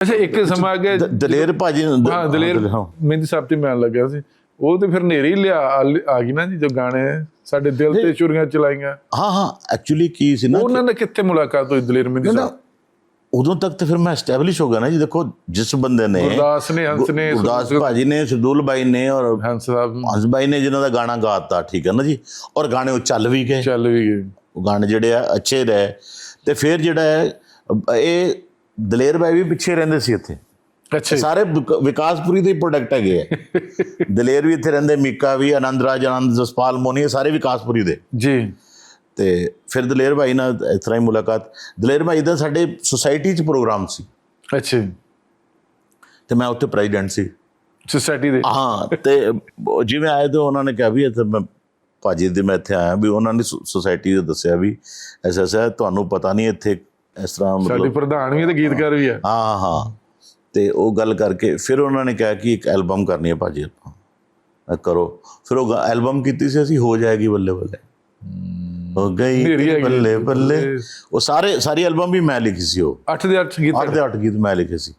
ਅੱਛਾ ਇੱਕ ਸਮਾਂ ਦ- ਦਲੇਰ ਭਾਜੀ ਹਾਂ ਦਲੇਰ ਮਹਿੰਦੀ ਸਾਹਿਬ ਤੇ ਮੈਂ ਲੱਗਿਆ ਸੀ। ਉਹ ਤੇ ਫਿਰ ਨੇਰੀ ਲਿਆ ਆ- ਗਈ ਨਾ ਜੀ ਜੋ ਗਾਣੇ ਸਾਡੇ ਦਿਲ ਤੇ ਚੁਰੀਆਂ ਚਲਾਈਆਂ। ਹਾਂ ਹਾਂ ਐਕਚੁਅਲੀ ਕੀ ਸੀ ਨਾ ਉਹਨਾਂ ਨਾਲ ਕਿੱਥੇ ਮੁਲਾਕਾਤ ਹੋਈ ਦਲੇਰ ਮਹਿੰਦੀ ਸਾਹਿਬ? ਉਦੋਂ ਤੱਕ ਤਾਂ ਫਿਰ ਮੈਂ ਐਸਟੈਬਲਿਸ਼ ਹੋ ਗਿਆ ਨਾ ਜੀ ਦੇਖੋ ਜਿਸ ਬੰਦੇ ਨੇ ਗੁਰਦਾਸ ਨੇ ਹੰਸ ਨੇ ਗੁਰਦਾਸ ਭਾਜੀ ਨੇ ਸਦੂਲ ਬਾਈ ਨੇ ਔਰ ਹੰਸ ਸਾਹਿਬ। ਹੰਸ ਬਾਈ ਨੇ ਜਿਨ੍ਹਾਂ ਦਾ ਗਾਣਾ ਗਾਤਾ ਠੀਕ ਹੈ ਨਾ ਜੀ? ਔਰ ਗਾਣੇ ਉਹ ਚੱਲ ਵੀ ਗਏ। ਚੱਲ ਵੀ ਗਏ। ਉਹ ਗਾਣੇ ਜਿਹੜੇ ਆ ਅੱਛੇ ਰਹੇ। ਤੇ ਫਿਰ ਜਿਹੜਾ ਹੈ ਇਹ ਦਲੇਰ ਬਾਈ ਵੀ ਪਿੱਛੇ ਰਹਿੰਦੇ ਸੀ ਇੱਥੇ। ਅੱਛਾ। ਸਾਰੇ ਵਿਕ- ਵਿਕਾਸਪੁਰੀ ਦੇ ਪ੍ਰੋਡਕਟ ਹੈਗੇ ਆ। ਦਲੇਰ ਵੀ ਇੱਥੇ ਰਹਿੰਦੇ ਮੀਕਾ ਵੀ ਆਨੰਦ ਰਾਜ ਆਨੰਦ ਜਸਪਾਲ ਮੋਨੀ ਸਾਰੇ ਵਿਕਾਸਪੁਰੀ ਦੇ। ਜੀ। ਤੇ ਫਿਰ ਦਲੇਰ ਭਾਈ ਨਾਲ ਇਸ ਤਰ੍ਹਾਂ ਹੀ ਮੁਲਾਕਾਤ। ਦਲੇਰ ਭਾਈ ਦਾ ਸਾਡੇ ਸੁਸਾਇਟੀ 'ਚ ਪ੍ਰੋਗਰਾਮ ਸੀ। ਅੱਛਾ ਤੇ ਮੈਂ ਉੱਥੇ ਪ੍ਰੈਜ਼ੀਡੈਂਟ ਸੀ। ਸੁਸਾਇਟੀ ਦੇ। ਹਾਂ ਤੇ ਜਿਵੇਂ ਆਏ ਤੇ ਉਹਨਾਂ ਨੇ ਕਿਹਾ ਵੀ ਇੱਥੇ ਮੈਂ ਭਾਜੀ ਦੇ ਮੈਂ ਇੱਥੇ ਆਇਆ ਵੀ ਉਹਨਾਂ ਨੇ ਸੁਸਾਇਟੀ ਦੇ ਦੱਸਿਆ ਵੀ ਐਸਾ ਐਸਾ ਤੁਹਾਨੂੰ ਪਤਾ ਨਹੀਂ ਇੱਥੇ ਇਸ ਤਰ੍ਹਾਂ ਸਾਡੇ ਮਤਲਬ ਪ੍ਰਧਾਨ ਵੀ ਹੈ ਤੇ ਗੀਤਕਾਰ ਵੀ ਹੈ ਹਾਂ ਹਾਂ। ਤੇ ਉਹ ਗੱਲ ਕਰਕੇ ਫਿਰ ਉਹਨਾਂ ਨੇ ਕਿਹਾ ਕਿ ਇੱਕ ਐਲਬਮ ਕਰਨੀ ਹੈ ਭਾਜੀ ਆਪਾਂ। ਮੈਂ ਕਰੋ। ਫਿਰ ਉਹ ਐਲਬਮ ਕੀਤੀ ਸੀ ਅਸੀਂ ਹੋ ਜਾਏਗੀ ਬੱਲੇ ਬੱਲੇ। ਹੋ। ਹਨੇਰੀ ਗਈ ਹੈਗੀ। ਬੱਲੇ ਬੱਲੇ। ਉਹ ਸਾਰੇ ਸਾਰੀ ਐਲਬਮ ਵੀ ਮੈਂ ਲਿਖੀ ਸੀ ਉਹ। ਅੱਠ ਦੇ ਅੱਠ ਗੀਤ ਅੱਠ ਦੇ ਅੱਠ ਗੀਤ ਮੈਂ ਲਿਖੇ ਸੀ।